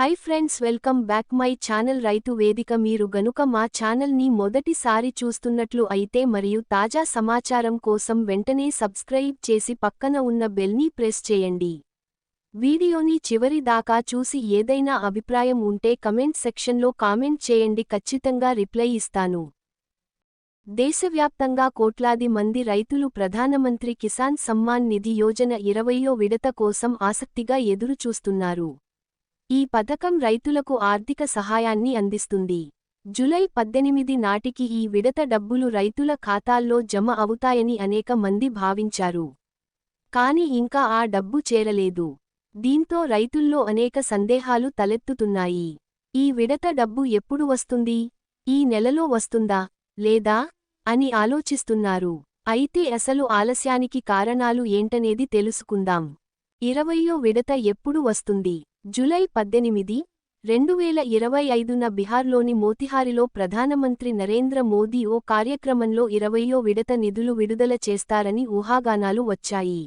Hi friends welcome back my channel Raithu Vedika మీరు గనుక మా ఛానల్ని మొదటిసారి చూస్తున్నట్లు అయితే మరియు తాజా సమాచారం కోసం వెంటనే సబ్స్క్రైబ్ చేసి పక్కన ఉన్న బెల్ని ప్రెస్ చేయండి. వీడియోని చివరి దాకా చూసి ఏదైనా అభిప్రాయం ఉంటే కమెంట్ సెక్షన్లో కామెంట్ చేయండి. ఖచ్చితంగా రిప్లై ఇస్తాను. దేశవ్యాప్తంగా కోట్లాది మంది రైతులు ప్రధానమంత్రి కిసాన్ సమ్మాన్ నిధి యోజన ఇరవయో విడత కోసం ఆసక్తిగా ఎదురుచూస్తున్నారు. ఈ పథకం రైతులకు ఆర్థిక సహాయాన్ని అందిస్తుంది. జులై పద్దెనిమిది నాటికి ఈ విడత డబ్బులు రైతుల ఖాతాల్లో జమ అవుతాయని అనేక మంది భావించారు. కాని ఇంకా ఆ డబ్బు చేరలేదు. దీంతో రైతుల్లో అనేక సందేహాలు తలెత్తుతున్నాయి. ఈ విడత డబ్బు ఎప్పుడు వస్తుంది? ఈ నెలలో వస్తుందా? లేదా? అని ఆలోచిస్తున్నారు. అయితే అసలు ఆలస్యానికి కారణాలు ఏంటనేది తెలుసుకుందాం. ఇరవయో విడత ఎప్పుడు వస్తుంది? జులై పద్దెనిమిది రెండువేల ఇరవై ఐదున బిహార్లోని మోతిహారిలో ప్రధానమంత్రి నరేంద్ర మోదీ ఓ కార్యక్రమంలో ఇరవయో విడత నిధులు విడుదల చేస్తారని ఊహాగానాలు వచ్చాయి.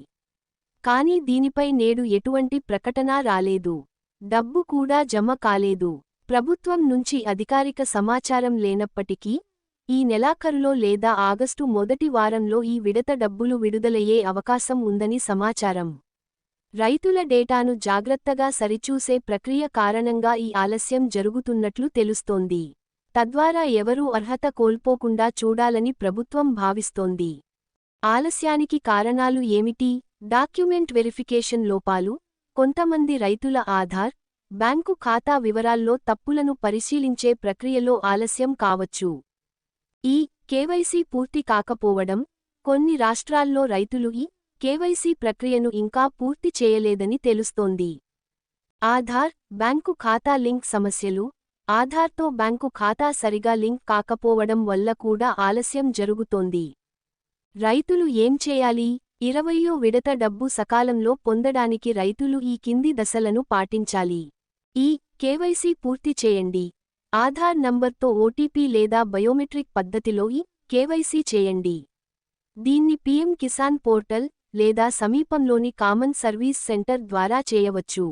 కానీ దీనిపై నేడు ఎటువంటి ప్రకటన రాలేదు. డబ్బు కూడా జమ కాలేదు. ప్రభుత్వం నుంచి అధికారిక సమాచారం లేనప్పటికీ ఈ నెలాఖరులో లేదా ఆగస్టు మొదటి వారంలో ఈ విడత డబ్బులు విడుదలయ్యే అవకాశం ఉందని సమాచారం. రైతుల డేటాను జాగ్రత్తగా సరిచూసే ప్రక్రియ కారణంగా ఈ ఆలస్యం జరుగుతున్నట్లు తెలుస్తోంది. తద్వారా ఎవరూ అర్హత కోల్పోకుండా చూడాలని ప్రభుత్వం భావిస్తోంది. ఆలస్యానికి కారణాలు ఏమిటి? డాక్యుమెంట్ వెరిఫికేషన్ లోపాలు? కొంతమంది రైతుల ఆధార్? బ్యాంకు ఖాతా వివరాల్లో తప్పులను పరిశీలించే ప్రక్రియలో ఆలస్యం కావచ్చు. ఈ కేవైసీ పూర్తి కాకపోవడం కొన్ని రాష్ట్రాల్లో రైతులు ఈ కేవైసీ ప్రక్రియను ఇంకా పూర్తి చేయలేదని తెలుస్తోంది. ఆధార్ బ్యాంకు ఖాతా లింక్ సమస్యలు ఆధార్తో బ్యాంకు ఖాతా సరిగా లింక్ కాకపోవడం వల్ల కూడా ఆలస్యం జరుగుతోంది. రైతులు ఏం చేయాలి? ఇరవయో విడత డబ్బు సకాలంలో పొందడానికి రైతులు ఈ కింది దశలను పాటించాలి. ఈ కేవైసీ పూర్తి చేయండి. ఆధార్ నంబర్తో ఓటీపీ లేదా బయోమెట్రిక్ పద్ధతిలో ఈ కేవైసీ చేయండి. దీన్ని పీఎం కిసాన్ పోర్టల్ లేదా సమీపంలోని కామన్ సర్వీస్ సెంటర్ ద్వారా చేయవచ్చు.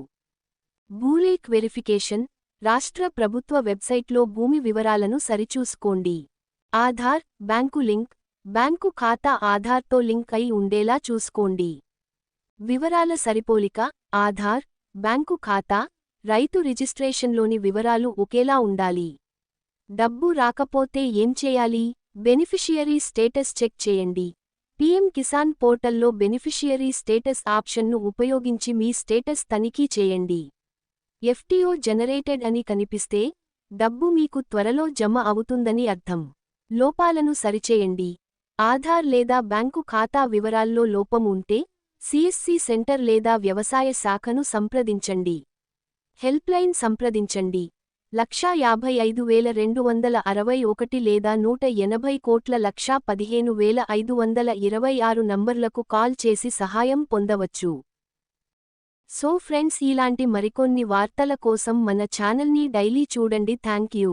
భూలేక్ వెరిఫికేషన్ రాష్ట్ర ప్రభుత్వ వెబ్సైట్లో భూమి వివరాలను సరిచూసుకోండి. ఆధార్ బ్యాంకు లింక్ బ్యాంకు ఖాతా ఆధార్తో లింక్ అయి ఉండేలా చూసుకోండి. వివరాల సరిపోలిక ఆధార్ బ్యాంకు ఖాతా రైతు రిజిస్ట్రేషన్లోని వివరాలు ఒకేలా ఉండాలి. డబ్బు రాకపోతే ఏం చేయాలి? బెనిఫిషియరీ స్టేటస్ చెక్ చేయండి. పీఎం కిసాన్ పోర్టల్లో బెనిఫిషియరీ స్టేటస్ ఆప్షన్ను ఉపయోగించి మీ స్టేటస్ తనిఖీ చేయండి. ఎఫ్టీఓ జనరేటెడ్ అని కనిపిస్తే డబ్బు మీకు త్వరలో జమ అవుతుందని అర్థం. లోపాలను సరిచేయండి. ఆధార్ లేదా బ్యాంకు ఖాతా వివరాల్లో లోపం ఉంటే సిఎస్సి సెంటర్ లేదా వ్యవసాయ శాఖను సంప్రదించండి. హెల్ప్లైన్ సంప్రదించండి. లక్షా యాభై ఐదు వేల రెండు వందల అరవై ఒకటి లేదా నూట ఎనభై కోట్ల లక్షా పదిహేను వేల ఐదు వందల ఇరవై ఆరు నంబర్లకు కాల్ చేసి సహాయం పొందవచ్చు. సో ఫ్రెండ్స్ ఇలాంటి మరికొన్ని వార్తల కోసం మన ఛానల్ని డైలీ చూడండి. Thank you